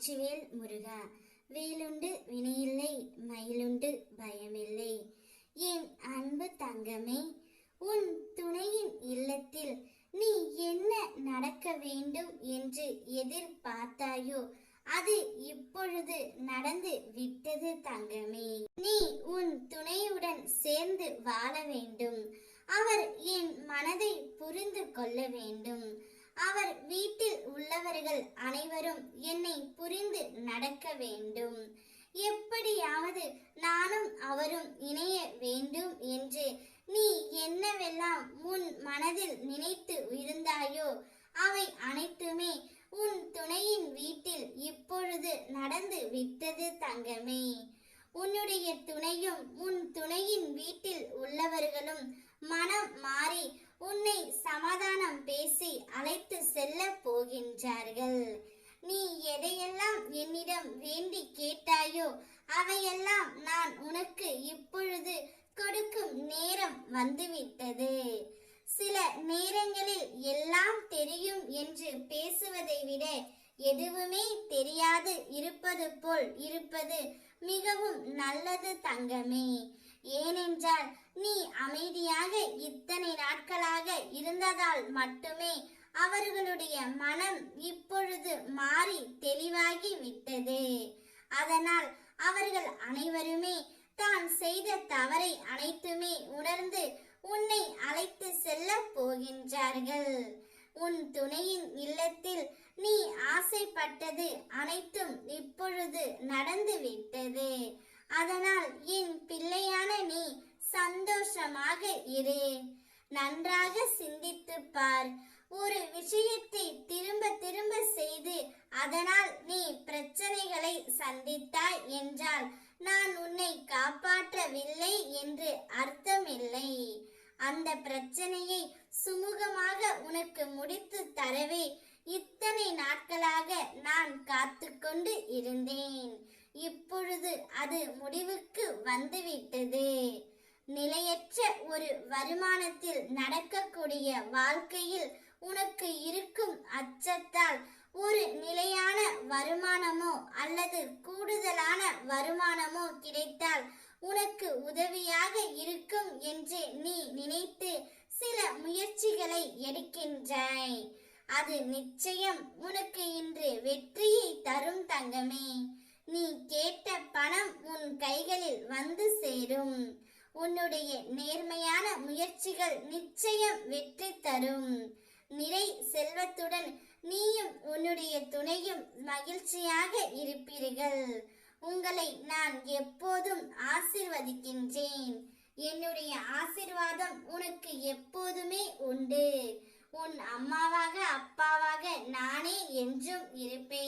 வெற்றிவேல் முருகா வேலுண்டு வினையில்லை மயிலுண்டு பயமில்லை. என் அன்பு தங்கமே உன் துணையின் இல்லத்தில் நீ என்ன நடக்க வேண்டும் என்று எதிர்பார்த்தாயோ அது இப்பொழுது நடந்து விட்டது தங்கமே. நீ உன் துணையுடன் சேர்ந்து வாழ வேண்டும். அவர் என் மனதை புரிந்து கொள்ள வேண்டும். அவர் வீட்டில் உள்ளவர்கள் அனைவரும் என்னை புரிந்து நடக்க வேண்டும். எப்படியாவது நானும் அவரும் இணைய வேண்டும் என்று நீ என்னவெல்லாம் உன் மனதில் நினைத்து இருந்தாயோ அவை அனைத்துமே உன் துணையின் வீட்டில் இப்பொழுது நடந்து விட்டது தங்கமே. உன்னுடைய துணையும் உன் துணையின் வீட்டில் உள்ளவர்களும் மனம் மாறி உன்னை சமாதானம் பேசி அழைத்து செல்ல போகின்றார்கள். நீ எதையெல்லாம் என்னிடம் வேண்டி கேட்டாயோ அவையெல்லாம் நான் உனக்கு இப்பொழுது கொடுக்கும் நேரம் வந்துவிட்டது. சில நேரங்களில் எல்லாம் தெரியும் என்று பேசுவதை விட எதுவுமே தெரியாது இருப்பது போல் இருப்பது மிகவும் நல்லது தங்கமே. ஏனென்றால் நீ அமைதியாக இத்தனை நாட்களாக இருந்ததால் மட்டுமே அவர்களுடைய மனம் இப்பொழுது மாறி தெளிவாகி விட்டது. அதனால் அவர்கள் அனைவருமே தான் செய்த தவறை அனைத்துமே உணர்ந்து உன்னை அழைத்து செல்ல போகின்றார்கள். உன் துணையின் இல்லத்தில் நீ ஆசைப்பட்டது அனைத்தும் இப்பொழுது நடந்துவிட்டது. அதனால் என் பிள்ளையான நீ சந்தோஷமாக இரு. நன்றாக சிந்தித்து பார். ஒரு விஷயத்தை திரும்ப திரும்ப செய்து அதனால் நீ பிரச்சனைகளை சந்தித்தாய் என்றால் நான் உன்னை காப்பாற்றவில்லை என்று அர்த்தமில்லை. அந்த பிரச்சனையை சுமூகமாக உனக்கு முடித்து தரவே இத்தனை நாட்களாக நான் காத்து கொண்டு இருந்தேன். இப்பொழுது அது முடிவுக்கு வந்துவிட்டது. நிலையற்ற ஒரு வருமானத்தில் நடக்கக்கூடிய வாழ்க்கையில் உனக்கு இருக்கும் அச்சத்தால் ஒரு நிலையான வருமானமோ அல்லது கூடுதலான வருமானமோ கிடைத்தால் உனக்கு உதவியாக இருக்கும் என்று நீ நினைத்து சில முயற்சிகளை எடுக்கின்றாய். அது நிச்சயம் உனக்கு இன்று வெற்றியை தரும் தங்கமே. நீ கேட்ட பணம் உன் கைகளில் வந்து சேரும். உன்னுடைய நேர்மையான முயற்சிகள் நிச்சயம் வெற்றி தரும். நிறை செல்வத்துடன் நீயும் உன்னுடைய துணையும் மகிழ்ச்சியாக இருப்பீர்கள். உங்களை நான் எப்போதும் ஆசிர்வதிக்கின்றேன். என்னுடைய ஆசிர்வாதம் உனக்கு எப்போதுமே உண்டு. உன் அம்மாவாக அப்பாவாக நானே என்றும் இருப்பேன்.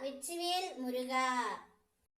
வெற்றிவேல் முருகா.